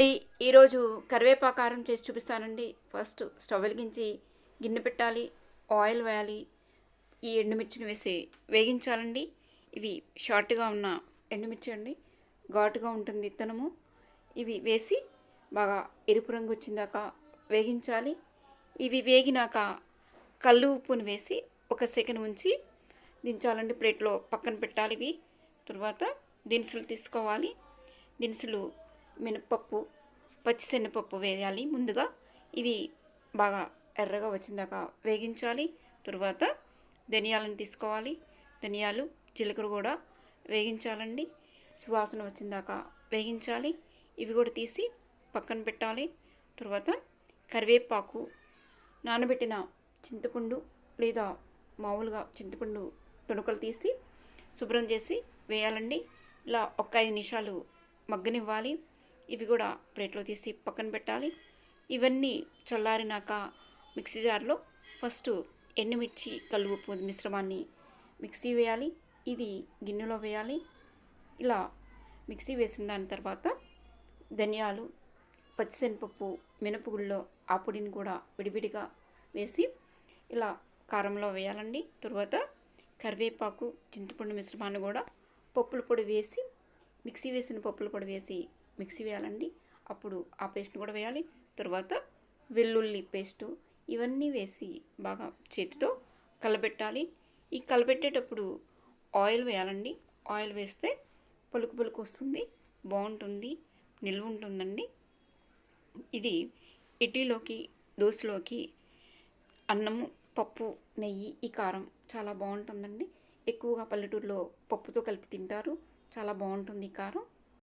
అండి ఈరోజు కరివేపాకారం చేసి చూపిస్తానండి. ఫస్ట్ స్టవ్ వెలిగించి గిన్నె పెట్టాలి ఆయిల్ వేయాలి ఈ ఎండుమిర్చిని వేసి వేగించాలండి. ఇవి షార్ట్గా ఉన్న ఎండుమిర్చి అండి. ఘాటుగా ఉంటుంది ఇత్తనము. ఇవి వేసి బాగా ఎరుపు రంగు వచ్చిందాక వేగించాలి. ఇవి వేగినాక కళ్ళు ఉప్పుని వేసి ఒక సెకండ్ ఉంచి దించాలండి ప్లేట్లో పక్కన పెట్టాలి ఇవి. తర్వాత దినుసులు తీసుకోవాలి. దినుసులు మినపప్పు పచ్చిశనగపప్పు వేయాలి. ముందుగా ఇవి బాగా ఎర్రగా వచ్చిందాక వేగించాలి. తరువాత ధనియాలను తీసుకోవాలి. ధనియాలు జీలకర్ర కూడా వేగించాలండి. సువాసన వచ్చిందాక వేగించాలి. ఇవి కూడా తీసి పక్కన పెట్టాలి. తర్వాత కరివేపాకు నానబెట్టిన చింతపండు లేదా మామూలుగా చింతపండు తుణుకలు తీసి శుభ్రం చేసి వేయాలండి. ఇలా ఒక ఐదు నిమిషాలు మగ్గనివ్వాలి. ఇవి కూడా ప్లేట్లో తీసి పక్కన పెట్టాలి. ఇవన్నీ చల్లారినాక మిక్సీ జార్లో ఫస్ట్ ఎండుమిర్చి కలుపు మిశ్రమాన్ని మిక్సీ వేయాలి. ఇది గిన్నెలో వేయాలి. ఇలా మిక్సీ వేసిన దాని తర్వాత ధనియాలు పచ్చిశనపప్పు మినపగుళ్ళలో ఆ పొడిని కూడా విడివిడిగా వేసి ఇలా కారంలో వేయాలండి. తర్వాత కరివేపాకు చింతపండు మిశ్రమాన్ని కూడా పప్పుల పొడి వేసి మిక్సీ వేసిన పప్పుల పొడి వేసి మిక్సీ వేయాలండి. అప్పుడు ఆ పేస్ట్ని కూడా వేయాలి. తర్వాత వెల్లుల్లి పేస్టు ఇవన్నీ వేసి బాగా చేతితో కలబెట్టాలి. ఈ కలబెట్టేటప్పుడు ఆయిల్ వేయాలండి. ఆయిల్ వేస్తే పలుకు పలుకు వస్తుంది. బాగుంటుంది. నిల్వ ఉంటుందండి. ఇది ఇడ్లీలోకి దోశలోకి అన్నము పప్పు నెయ్యి ఈ కారం చాలా బాగుంటుందండి. ఎక్కువగా పల్లెటూరులో పప్పుతో కలిపి తింటారు. చాలా బాగుంటుంది ఈ కారం.